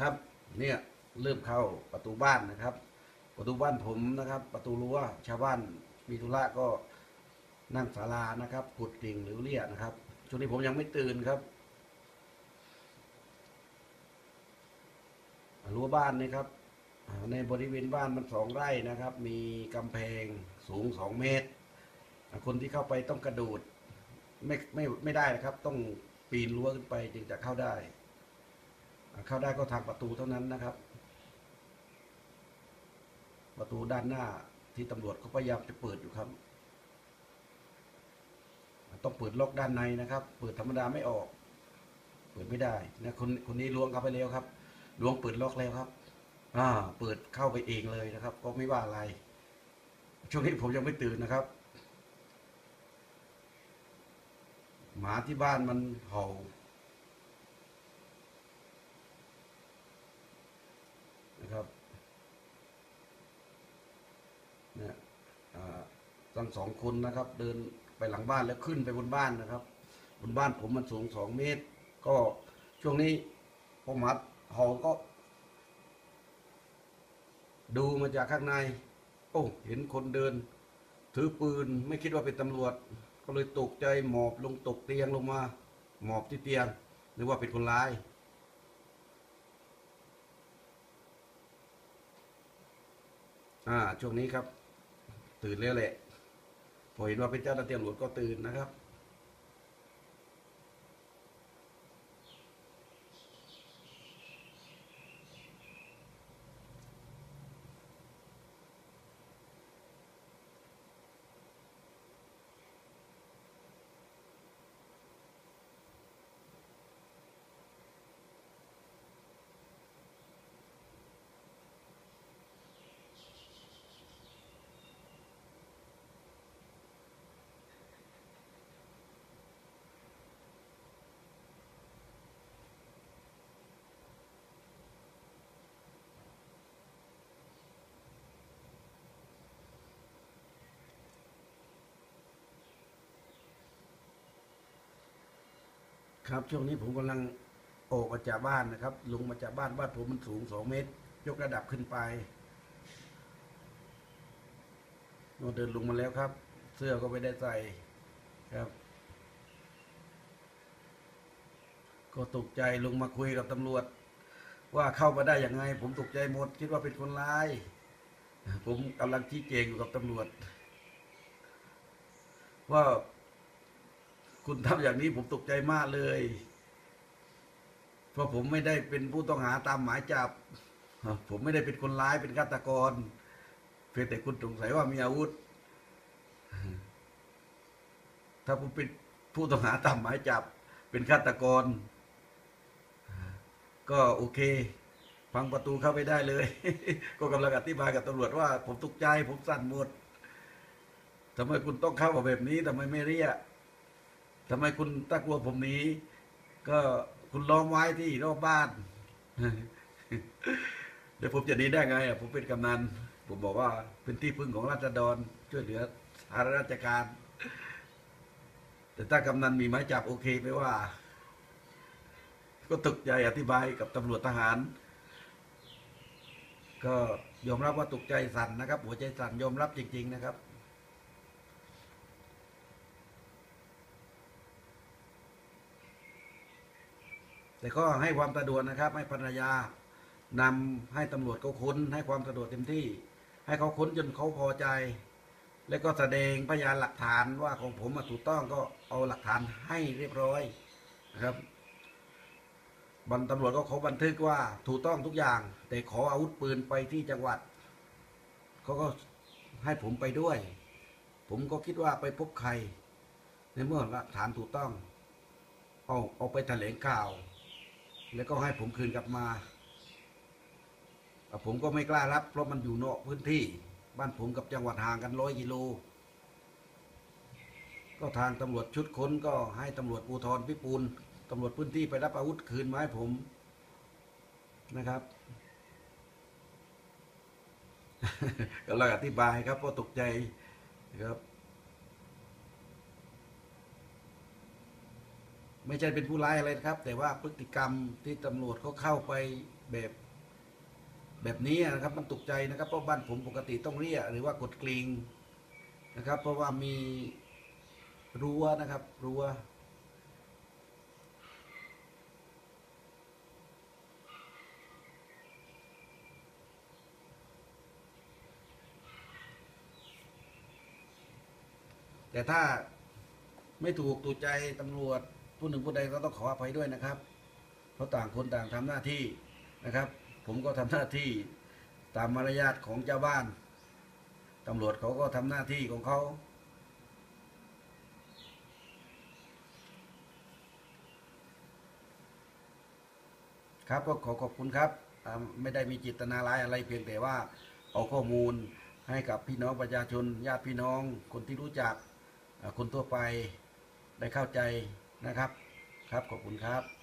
ครับ เนี่ยเริ่มเข้าประตูบ้านนะครับ ประตูบ้านผมนะครับ ประตูรั้วชาวบ้านมีธุระก็นั่งศาลานะครับกุดกิ่งหรือเลี่ยนะครับช่วงนี้ผมยังไม่ตื่นครับรั้วบ้านนี่ครับ ในบริเวณบ้านมันสองไร่นะครับ มีกำแพงสูงสองเมตร คนที่เข้าไปต้องกระโดดไม่ไม่ไม่ได้นะครับ ต้องปีนรั้วขึ้นไปจึงจะเข้าได้ เข้าได้ก็ทางประตูเท่านั้นนะครับ ประตูด้านหน้าที่ตำรวจเขาพยายามจะเปิดอยู่ครับต้องเปิดล็อกด้านในนะครับ เปิดธรรมดาไม่ออก เปิดไม่ได้นะคนคนนี้ล้วงเข้าไปแล้วครับล้วงเปิดล็อกแล้วครับ อ่า เปิดเข้าไปเองเลยนะครับ ก็ไม่ว่าอะไร ช่วงนี้ผมยังไม่ตื่นนะครับ หมาที่บ้านมันเห่า นะ ครับเนี่ยทั้งสองคนนะครับ เดินไปหลังบ้านแล้วขึ้นไปบนบ้านนะครับ บนบ้านผมมันสูงสองเมตร ก็ช่วงนี้พอหมัดห่าก็ ดูมาจากข้างใน โอ้เห็นคนเดิน ถือปืนไม่คิดว่าเป็นตำรวจ ก็เลยตกใจหมอบลงตกเตียงลงมา หมอบที่เตียงนึกว่าเป็นคนร้าย อ่าช่วงนี้ครับ ตื่นแล้วแหละพอเห็นว่าเป็นเจ้าหน้าที่ตำรวจก็ตื่นนะครับ ครับ ช่วงนี้ผมกำลังออกมาจากบ้านนะครับ ลงมาจากบ้านบ้านผมมันสูงสองเมตร ยกระดับขึ้นไปโนเดินลงมาแล้วครับ เสื้อก็ไม่ได้ใส่ครับ ก็ตกใจลงมาคุยกับตำรวจ ว่าเข้ามาได้ยังไง ผมตกใจหมด คิดว่าเป็นคนร้าย ผมกำลังชี้แจงอยู่กับตำรวจ ว่า คุณทำอย่างนี้ผมตกใจมากเลย เพราะผมไม่ได้เป็นผู้ต้องหาตามหมายจับ ผมไม่ได้เป็นคนร้ายเป็นฆาตกร เพียงแต่คุณสงสัยว่ามีอาวุธ ถ้าผมเป็นผู้ต้องหาตามหมายจับ เป็นฆาตกร ก็โอเคพังประตูเข้าไปได้เลย ก็กำลังอธิบายกับตำรวจว่า ผมตกใจ ผมสั่นหมดทำไมคุณต้องเข้ามาแบบนี้ทำไมไม่เรียก ทำไมคุณตะกลัวผมนี้ ก็คุณล้อมไว้ที่รอบบ้าน เดี๋ยวผมจะหนีได้ไงอะผมเป็นกำนัน ผมบอกว่าเป็นที่พึ่งของราษฎรช่วยเหลือสาธารณราชการ แต่ถ้ากำนันมีหมายจับโอเคไหมว่า ก็ตกใจอธิบายกับตำรวจทหาร ก็ยอมรับว่าตกใจสั่นนะครับ หัวใจสั่นยอมรับจริง ๆ นะครับ แต่ก็ให้ความสะดวกนะครับ ให้ภรรยานำให้ตำรวจเขาค้น ให้ความสะดวกเต็มที่ ให้เขาค้นจนเขาพอใจ แล้วก็แสดงพยานหลักฐานว่าของผมถูกต้องก็เอาหลักฐานให้เรียบร้อยนะครับบันตำรวจก็เขาบันทึกว่าถูกต้องทุกอย่าง แต่ขออาวุธปืนไปที่จังหวัดเขาก็ให้ผมไปด้วย ผมก็คิดว่าไปพบใคร ในเมื่อหลักฐานถูกต้อง เอาเอาไปแถลงข่าว แล้วก็ให้ผมคืนกลับมาแต่ผมก็ไม่กล้ารับ เพราะมันอยู่นอกพื้นที่ บ้านผมกับจังหวัดห่างกันร้อยกิโล ก็ทางตำรวจชุดค้นก็ให้ตำรวจภูธรพิปูลตำรวจพื้นที่ไปรับอาวุธคืนมาให้ผมนะครับกำลังอธิบายครับเพราะตกใจครับ ไม่ใช่เป็นผู้ร้ายอะไรนะครับ แต่ว่าพฤติกรรมที่ตำรวจเขาเข้าไปแบบแบบนี้นะครับมันตกใจนะครับเพราะบ้านผมปกติต้องเรียหรือว่ากดกลิงนะครับ เพราะว่ามีรั้วนะครับรั้วแต่ถ้าไม่ถูกตูใจตำรวจ ผู้หนึ่งผู้ใดก็ต้องขออภัยด้วยนะครับ เพราะต่างคนต่างทำหน้าที่นะครับ ผมก็ทำหน้าที่ตามมารยาทของเจ้าบ้านตำรวจเขาก็ทำหน้าที่ของเขาครับก็ขอขอบคุณครับไม่ได้มีจิตนาร้ายอะไรเพียงแต่ว่าเอาข้อมูลให้กับพี่น้องประชาชนญาติพี่น้องคนที่รู้จักคนทั่วไปได้เข้าใจ นะครับ ครับขอบคุณครับ